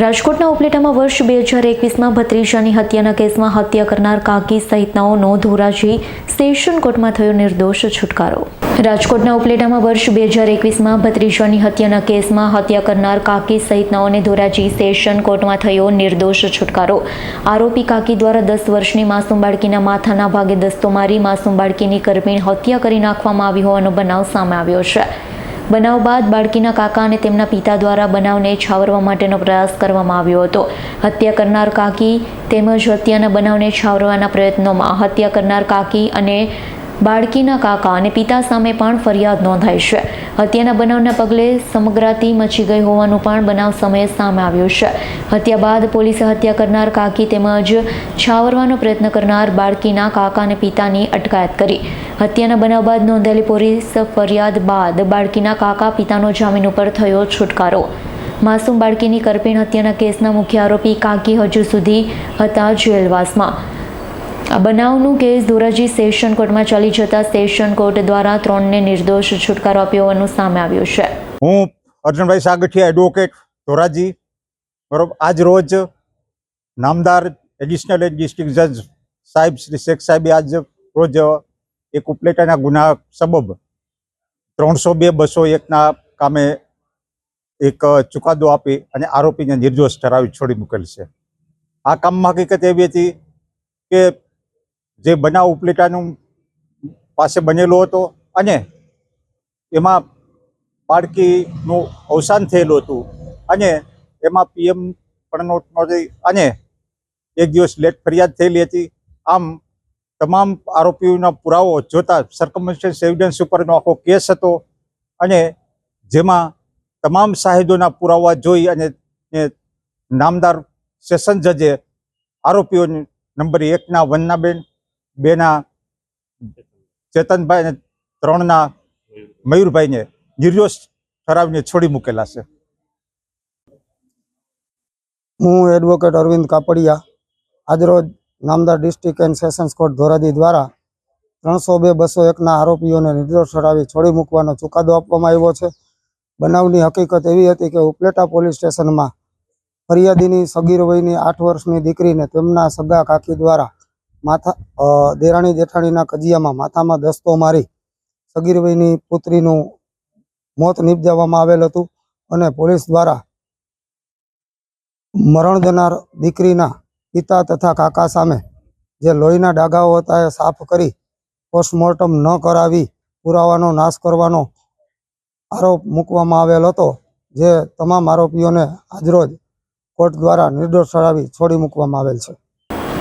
રાજકોટના ઉપલેટામાં વર્ષ બે હજાર એકવીસમાં ભત્રીજાની હત્યાના કેસમાં હત્યા કરનાર કાકી સહિતનાઓનો ધોરાજી સેશન કોર્ટમાં થયો નિર્દોષ છુટકારો. રાજકોટના ઉપલેટામાં વર્ષ બે હજાર એકવીસમાં ભત્રીજાની હત્યાના કેસમાં હત્યા કરનાર કાકી સહિતનાઓને ધોરાજી સેશન કોર્ટમાં થયો નિર્દોષ છુટકારો. આરોપી કાકી દ્વારા દસ વર્ષની માસૂમ બાળકીના માથાના ભાગે દસ્તો મારી માસૂમ બાળકીની કરપીણ હત્યા કરી નાખવામાં આવી હોવાનો બનાવ સામે આવ્યો છે. બનાવ બાદ બાળકીના કાકા અને તેમના પિતા દ્વારા બનાવને છાવરવા માટેનો પ્રયાસ કરવામાં આવ્યો હતો. હત્યા કરનાર કાકી તેમજ હત્યાના બનાવને છાવરવાના પ્રયત્નોમાં હત્યા કરનાર કાકી અને બાળકીના કાકા અને પિતા સામે પણ ફરિયાદ નોંધાઈ છે. હત્યાના બનાવના પગલે સમગ્રાતી મચી ગઈ હોવાનું પણ બનાવ સમયે સામે આવ્યું છે. હત્યા બાદ પોલીસે હત્યા કરનાર કાકી તેમજ છાવરવાનો પ્રયત્ન કરનાર બાળકીના કાકા અને પિતાની અટકાયત કરી. હત્યાના બનાવ બાદ નોંધાયેલી પોલીસ ફરિયાદ બાદ બાળકીના કાકા, પિતાનો જામીન ઉપર થયો છુટકારો. માસૂમ બાળકીની કરપીણ હત્યાના કેસના મુખ્ય આરોપી કાકી હજુ સુધી હતા જેલવાસમાં. આ બનાવનું કેસ ધોરાજી સેશન કોર્ટમાં ચાલી જતા સેશન કોર્ટ દ્વારા ત્રણને નિર્દોષ છુટકારો આપ્યો હોવાનું સામે આવ્યું છે. હું અર્જુનભાઈ સાગઠિયા એડવોકેટ ધોરાજી બરોબર આજ રોજ નામદાર એડિશનલ ડિસ્ટ્રિક્ટ જજ સાહેબ શ્રી શેખ સાહેબે આજ રોજ એક ઉપલેટાના ગુના સબબ ત્રણસો બે બસો એકના કામે એક ચુકાદો આપી અને આરોપીને નિર્દોષ ઠરાવી છોડી મૂકેલ છે. આ કામમાં હકીકત એવી હતી કે જે બનાવ ઉપલેટાનું પાસે બનેલો હતો અને એમાં બાળકીનું અવસાન થયેલું હતું. અને એમાં પીએમ નોટ નોંધી અને એક દિવસ લેટ ફરિયાદ થયેલી હતી. આમ તમામ આરોપીઓના પુરાવો જોતા સરકમસ્ટન્સ એવિડન્સ ઉપરનો આખો કેસ હતો અને જેમાં તમામ સાહેદોના પુરાવા જોઈ અને નામદાર સેશન જજે આરોપીઓની નંબર એકના વન્નાબેન બેના ચેતનભાઈ અને ત્રણના મયુરભાઈને નિર્દોષ ઠરાવીને છોડી મૂકેલા છે. હું એડવોકેટ અરવિંદ કાપડિયા આજરોજ નામદાર district and sessions court Dhoraji દ્વારા ત્રણસો બે બસો એકના આરોપીઓને નિર્દોષ ઠરાવી છોડી મૂકવાનો ચુકાદો આપવામાં આવ્યો છે. બનાવની હકીકત એવી હતી કે ઉપલેટા પોલીસ સ્ટેશનમાં ફરિયાદીની સગીર વયની આઠ વર્ષની દીકરીને તેમના સગા કાકી દ્વારા માથા દેરાણી જેઠાણીના કજિયામાં માથામાં દસ્તો મારી સગીરભાઈની પુત્રીનું મોત નિપજાવવામાં આવેલ હતું અને પોલીસ દ્વારા મરણ જનાર દીકરીના પિતા તથા કાકા સામે જે લોહીના ડાઘાઓ હતા એ સાફ કરી પોસ્ટમોર્ટમ ન કરાવી પુરાવાનો નાશ કરવાનો આરોપ મૂકવામાં આવેલ હતો, જે તમામ આરોપીઓને આજરોજ કોર્ટ દ્વારા નિર્દોષ ઠરાવી છોડી મૂકવામાં આવેલ છે.